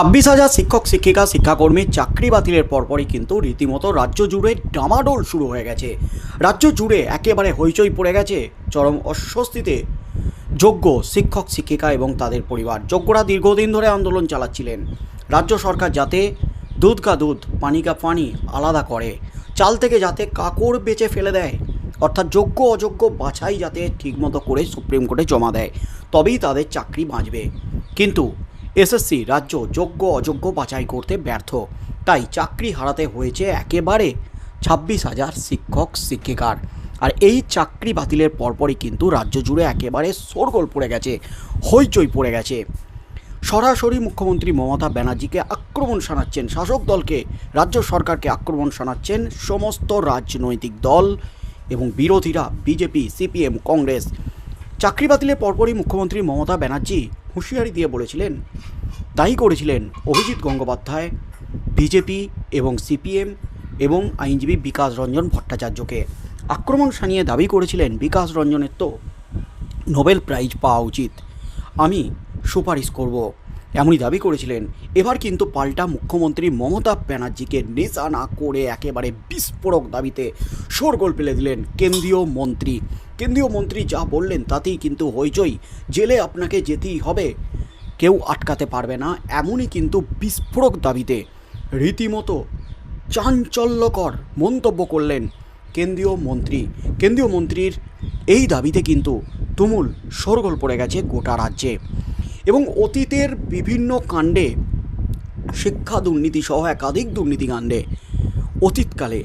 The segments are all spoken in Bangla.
ছাব্বিশ হাজার শিক্ষক, শিক্ষিকা শিক্ষাকর্মীর চাকরি বাতিলের পরপরই কিন্তু রীতিমতো রাজ্য জুড়ে ডামাডোল শুরু হয়ে গেছে। রাজ্য জুড়ে একেবারে হইচই পড়ে গেছে চরম অস্বস্তিতে। যোগ্য শিক্ষক, শিক্ষিকা এবং তাদের পরিবার যোগ্যরা দীর্ঘদিন ধরে আন্দোলন চালাচ্ছিলেন। রাজ্য সরকার যাতে দুধ কা দুধ, পানি কা পানি আলাদা করে, চাল থেকে যাতে কাকড় বেচে ফেলে দেয়, অর্থাৎ যোগ্য, অযোগ্য বাছাই যাতে ঠিকমতো করে সুপ্রিম কোর্টে জমা দেয়, তবেই তাদের চাকরি বাঁচবে। কিন্তু এসএসসি রাজ্য যোগ্য অযোগ্য বাছাই করতে ব্যর্থ। তাই চাকরি হারাতে হয়েছে একেবারে ছাব্বিশ হাজার শিক্ষক, শিক্ষিকার। আর এই চাকরি বাতিলের পরপরই কিন্তু রাজ্য জুড়ে একেবারে শোরগোল পড়ে গেছে, হইচই পড়ে গেছে। সরাসরি মুখ্যমন্ত্রী মমতা ব্যানার্জিকে আক্রমণ শানাচ্ছেন শাসক দলকে, রাজ্য সরকারকে আক্রমণ শানাচ্ছেন সমস্ত রাজনৈতিক দল এবং বিরোধীরা, বিজেপি, সিপিএম, কংগ্রেস। চাকরি বাতিলের পরপরই মুখ্যমন্ত্রী মমতা ব্যানার্জি হুঁশিয়ারি দিয়ে বলেছিলেন তাই করেছিলেন অভিজিৎ গঙ্গোপাধ্যায়, বিজেপি এবং সিপিএম এবং আইনজীবী বিকাশ রঞ্জন ভট্টাচার্যকে। আক্রমণ সানিয়ে দাবি করেছিলেন বিকাশ রঞ্জনের তো। নোবেল প্রাইজ পাওয়া উচিত। আমি সুপারিশ করব। এমনই দাবি করেছিলেন। এবার কিন্তু পাল্টা মুখ্যমন্ত্রী মমতা ব্যানার্জিকে নেশা না করে একেবারে বিস্ফোরক দাবিতে শোরগোল ফেলে দিলেন কেন্দ্রীয় মন্ত্রী। কেন্দ্রীয় মন্ত্রী যা বললেন তাতেই কিন্তু হইচই। জেলে আপনাকে যেতেই হবে। কেউ আটকাতে পারবে না, এমনই কিন্তু বিস্ফোরক দাবিতে। রীতিমতো চাঞ্চল্যকর মন্তব্য করলেন কেন্দ্রীয় মন্ত্রী। কেন্দ্রীয় মন্ত্রীর এই দাবিতে কিন্তু তুমুল শোরগোল পড়ে গেছে গোটা রাজ্যে। এবং অতীতের বিভিন্ন কাণ্ডে, শিক্ষা দুর্নীতি সহ একাধিক দুর্নীতি কাণ্ডে অতীতকালে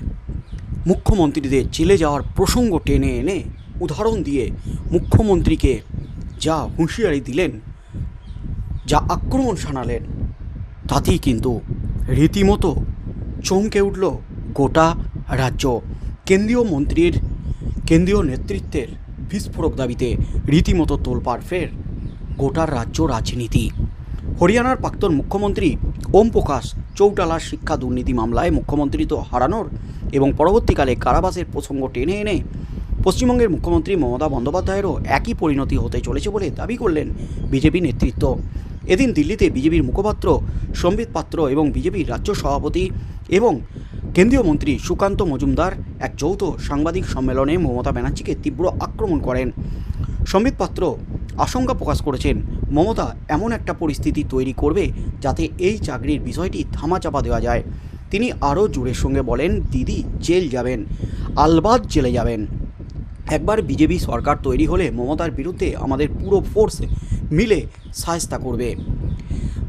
মুখ্যমন্ত্রীদের জেলে যাওয়ার প্রসঙ্গ টেনে এনে উদাহরণ দিয়ে মুখ্যমন্ত্রীকে যা হুঁশিয়ারি দিলেন, যা আক্রমণ শানালেন, তাতেই কিন্তু রীতিমতো চমকে উঠল গোটা রাজ্য। কেন্দ্রীয় মন্ত্রীর, কেন্দ্রীয় নেতৃত্বের বিস্ফোরক দাবিতে রীতিমতো তোলপাড় ফের গোটা রাজ্য রাজনীতি। হরিয়ানার প্রাক্তন মুখ্যমন্ত্রী ওম প্রকাশ চৌটালার শিক্ষা দুর্নীতি মামলায় মুখ্যমন্ত্রী তো হারানোর এবং পরবর্তীকালে কারাবাসের প্রসঙ্গ টেনে এনে পশ্চিমবঙ্গের মুখ্যমন্ত্রী মমতা বন্দ্যোপাধ্যায়েরও একই পরিণতি হতে চলেছে বলে দাবি করলেন বিজেপি নেতৃত্ব। এদিন দিল্লিতে বিজেপির মুখপাত্র সম্বিত পাত্র এবং বিজেপির রাজ্য সভাপতি এবং কেন্দ্রীয় মন্ত্রী সুকান্ত মজুমদার এক যৌথ সাংবাদিক সম্মেলনে মমতা ব্যানার্জিকে তীব্র আক্রমণ করেন। সম্বিত পাত্র আশঙ্কা প্রকাশ করেছেন, মমতা এমন একটা পরিস্থিতি তৈরি করবে যাতে এই চাকরির বিষয়টি ধামাচাপা দেওয়া যায়। তিনি আরও জোরের সঙ্গে বলেন, দিদি, জেল যাবেন, আলবাদ জেলে যাবেন। একবার বিজেপি সরকার তৈরি হলে মমতার বিরুদ্ধে আমাদের পুরো ফোর্স মিলে সায়স্তা করবে।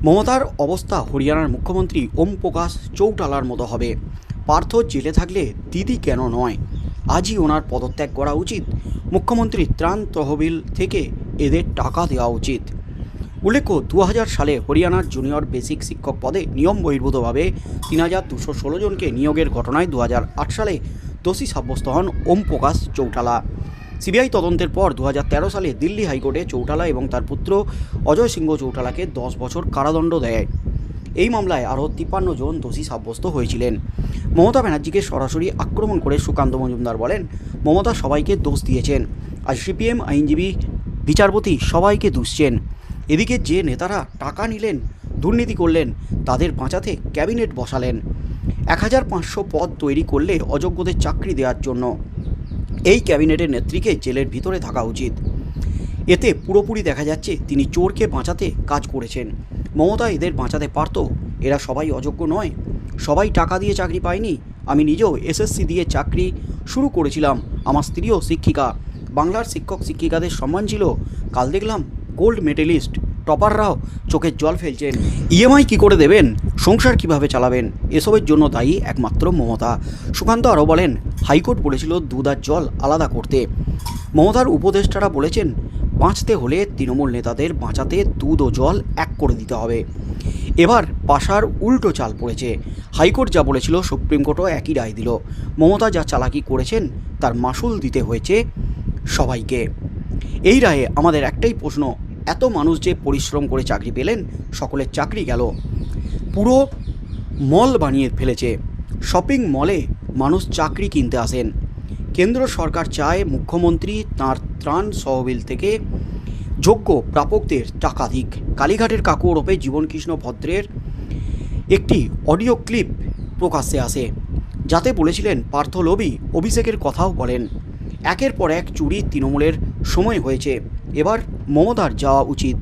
মমতার অবস্থা হরিয়ানার মুখ্যমন্ত্রী ওম প্রকাশ চৌটালার মতো হবে। পার্থ জেলে থাকলে দিদি কেন নয়? আজই ওনার পদত্যাগ করা উচিত। মুখ্যমন্ত্রী ত্রাণ তহবিল থেকে এদের টাকা দেওয়া উচিত। উল্লেখ্য দু হাজার সালে হরিয়ানার জুনিয়র বেসিক শিক্ষক পদে নিয়ম বহির্ভূতভাবে তিন হাজার দুশো ষোলো জনকে নিয়োগের ঘটনায় দু হাজার আট সালে দোষী সাব্যস্ত হন ওম প্রকাশ চৌটালা। সিবিআই তদন্তের পর দু হাজার তেরো সালে দিল্লি হাইকোর্টে চৌটালা এবং তার পুত্র অজয় সিংহ চৌটালাকে দশ বছর কারাদণ্ড দেয়। এই মামলায় আরও তিপ্পান্ন জন দোষী সাব্যস্ত হয়েছিলেন। মমতা ব্যানার্জিকে সরাসরি আক্রমণ করে সুকান্ত মজুমদার বলেন, মমতা সবাইকে দোষ দিয়েছেন। আর সিপিএম আইনজীবী বিচারপতি সবাইকে দুষছেন এদিকে যে নেতারা টাকা নিলেন, দুর্নীতি করলেন, তাদের বাঁচাতে ক্যাবিনেট বসালেন। এক হাজার পাঁচশো পদ তৈরি করলে অযোগ্যদের চাকরি দেওয়ার জন্য। এই ক্যাবিনেটের নেত্রীকে জেলের ভিতরে থাকা উচিত। এতে পুরোপুরি দেখা যাচ্ছে তিনি চোরকে বাঁচাতে কাজ করেছেন। মমতা এদের বাঁচাতে পারতো, এরা সবাই অযোগ্য নয়। সবাই টাকা দিয়ে চাকরি পায়নি, আমি নিজেও এসএসসি দিয়ে চাকরি শুরু করেছিলাম, আমার স্ত্রীও শিক্ষিকা। বাংলার শিক্ষক শিক্ষিকাদের সম্মান ছিল। কাল দেখলাম গোল্ড মেডেলিস্ট টপাররাও চোখের জল ফেলছেন। ইএমআই কী করে দেবেন? সংসার কীভাবে চালাবেন? এসবের জন্য দায়ী একমাত্র মমতা। সুকান্ত আরও বলেন, হাইকোর্ট বলেছিল দুধ আর জল আলাদা করতে। মমতার উপদেষ্টারা বলেছেন, বাঁচতে হলে তৃণমূল নেতাদের বাঁচাতে দুধ ও জল এক করে দিতে হবে। এবার পাশার উল্টো চাল পড়েছে। হাইকোর্ট যা বলেছিল সুপ্রিম কোর্টও একই রায় দিল। মমতা যা চালাকি করেছেন, তার মাসুল দিতে হয়েছে সবাইকে। এই রায়ে আমাদের একটাই প্রশ্ন, এত মানুষ যে পরিশ্রম করে চাকরি পেলেন, সকলের চাকরি গেল। পুরো মল বানিয়ে ফেলেছে। শপিং মলে মানুষ চাকরি কিনতে আসেন। কেন্দ্র সরকার চায় মুখ্যমন্ত্রী তাঁর ত্রাণ সহবিল থেকে যোগ্য প্রাপকদের টাকা দিক। কালীঘাটের কাকু জীবনকৃষ্ণ ভদ্রের একটি অডিও ক্লিপ প্রকাশ্যে আসে, যাতে বলেছিলেন পার্থ লোবি অভিষেকের কথাও বলেন। একের পর এক চুরি তৃণমূলের সময় হয়েছে। এবার মমতার যাওয়া উচিত।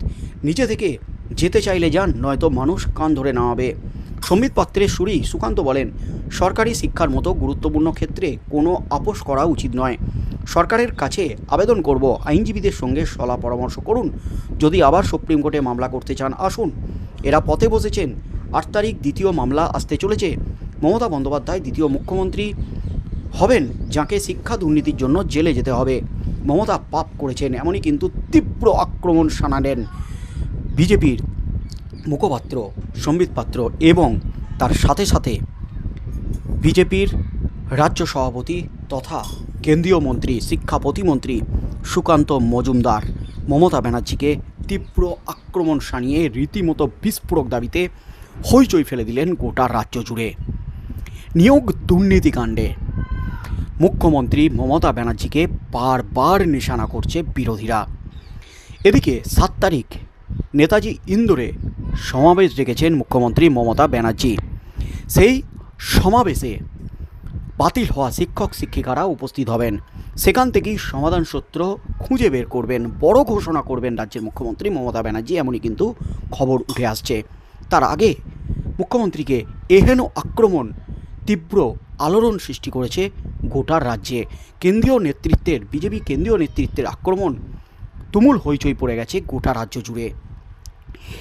নিজে থেকে যেতে চাইলে যান, নয়তো মানুষ কান ধরে নামাবে। সম্বিত পাত্রের সুরেই সুকান্ত বলেন, সরকারি শিক্ষার মতো গুরুত্বপূর্ণ ক্ষেত্রে কোনো আপোষ করা উচিত নয়। সরকারের কাছে আবেদন করব, আইনজীবীদের সঙ্গে সলা পরামর্শ করুন। যদি আবার সুপ্রিম কোর্টে মামলা করতে চান, আসুন। এরা পথে বসেছেন। আট তারিখ দ্বিতীয় মামলা আসতে চলেছে। মমতা বন্দ্যোপাধ্যায় দ্বিতীয় মুখ্যমন্ত্রী হবেন, যাকে শিক্ষা দুর্নীতির জন্য জেলে যেতে হবে। মমতা পাপ করেছেন, এমনই কিন্তু তীব্র আক্রমণ শানালেন বিজেপির মুখপাত্র সম্বিত পাত্র এবং তার সাথে সাথে বিজেপির রাজ্য সভাপতি তথা কেন্দ্রীয় মন্ত্রী, শিক্ষা প্রতিমন্ত্রী সুকান্ত মজুমদার। মমতা ব্যানার্জিকে তীব্র আক্রমণ সানিয়ে রীতিমতো বিস্ফোরক দাবিতে হইচই ফেলে দিলেন গোটা রাজ্য জুড়ে। নিয়োগ দুর্নীতিকাণ্ডে মুখ্যমন্ত্রী মমতা ব্যানার্জিকে বারবার নিশানা করছে বিরোধীরা। এদিকে সাত তারিখ নেতাজি ইন্দোরে সমাবেশ রেখেছেন মুখ্যমন্ত্রী মমতা ব্যানার্জি। সেই সমাবেশে বাতিল হওয়া শিক্ষক শিক্ষিকারা উপস্থিত হবেন। সেখান থেকেই সমাধান সূত্র খুঁজে বের করবেন, বড় ঘোষণা করবেন রাজ্যের মুখ্যমন্ত্রী মমতা ব্যানার্জি, এমনই কিন্তু খবর উঠে আসছে। তার আগে মুখ্যমন্ত্রীকে এহেন আক্রমণ তীব্র আলোড়ন সৃষ্টি করেছে গোটা রাজ্যে। কেন্দ্রীয় নেতৃত্বের, বিজেপি কেন্দ্রীয় নেতৃত্বের আক্রমণ তুমুল হইচই পড়ে গেছে গোটা রাজ্য জুড়ে।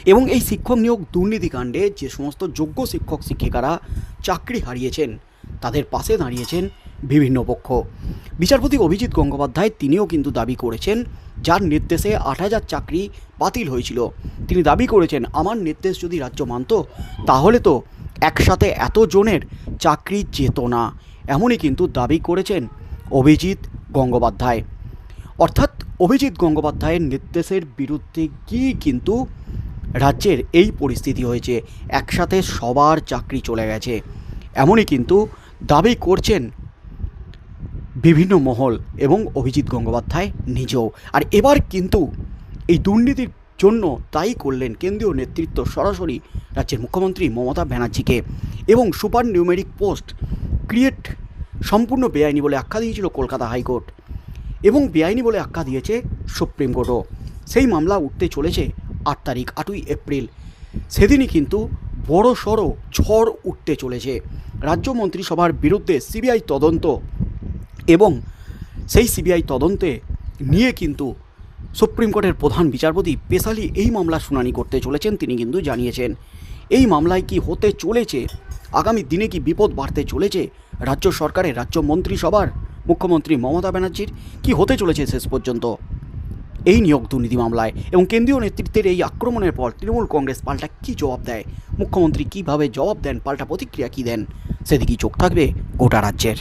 এবং এই শিক্ষক নিয়োগ দুর্নীতিকাণ্ডে যে সমস্ত যোগ্য শিক্ষক শিক্ষিকারা চাকরি হারিয়েছেন, তাদের পাশে দাঁড়িয়েছেন বিভিন্ন পক্ষ। বিচারপতি অভিজিৎ গঙ্গোপাধ্যায় তিনিও কিন্তু দাবি করেছেন, যার নির্দেশে আট হাজার চাকরি বাতিল হয়েছিল। তিনি দাবি করেছেন, আমার নির্দেশ যদি রাজ্য মানত, তাহলে তো একসাথে এত জনের চাকরি যেত না এমনই কিন্তু দাবি করেছেন অভিজিৎ গঙ্গোপাধ্যায়। অর্থাৎ অভিজিৎ গঙ্গোপাধ্যায়ের নির্দেশের বিরুদ্ধে গিয়ে কিন্তু রাজ্যের এই পরিস্থিতি হয়েছে, একসাথে সবার চাকরি চলে গেছে, এমনই কিন্তু দাবি করছেন বিভিন্ন মহল এবং অভিজিৎ গঙ্গোপাধ্যায় নিজেও। আর এবার কিন্তু এই দুর্নীতির জন্য তাই করলেন কেন্দ্রীয় নেতৃত্ব সরাসরি রাজ্যের মুখ্যমন্ত্রী মমতা ব্যানার্জিকে। এবং সুপার নিউমেরিক পোস্ট ক্রিয়েট সম্পূর্ণ বেআইনি বলে আখ্যা দিয়েছিল কলকাতা হাইকোর্ট। এবং বেআইনি বলে আখ্যা দিয়েছে সুপ্রিম কোর্টও। সেই মামলা উঠতে চলেছে আট তারিখ, আটই এপ্রিল। সেদিনই কিন্তু বড় সড়ো ঝড় উঠতে চলেছে। রাজ্য মন্ত্রিসভার বিরুদ্ধে সিবিআই তদন্ত এবং সেই সিবিআই তদন্তে নিয়ে কিন্তু সুপ্রিম কোর্টের প্রধান বিচারপতি পেশালি এই মামলা শুনানি করতে চলেছেন, তিনি কিন্তু জানিয়েছেন। এই মামলায় কি হতে চলেছে? আগামী দিনে কি বিপদ বাড়তে চলেছে? রাজ্য সরকারের রাজ্য মন্ত্রিসভার মুখ্যমন্ত্রী মমতা ব্যানার্জির কি হতে চলেছে শেষ পর্যন্ত? এই নিয়োগ দুর্নীতি মামলায় এবং কেন্দ্রীয় নেতৃত্বের এই আক্রমণের পর তৃণমূল কংগ্রেস পাল্টা কী জবাব দেয়? মুখ্যমন্ত্রী কীভাবে জবাব দেন? পাল্টা প্রতিক্রিয়া কী দেন? সেদিকেই চোখ থাকবে গোটা রাজ্যের।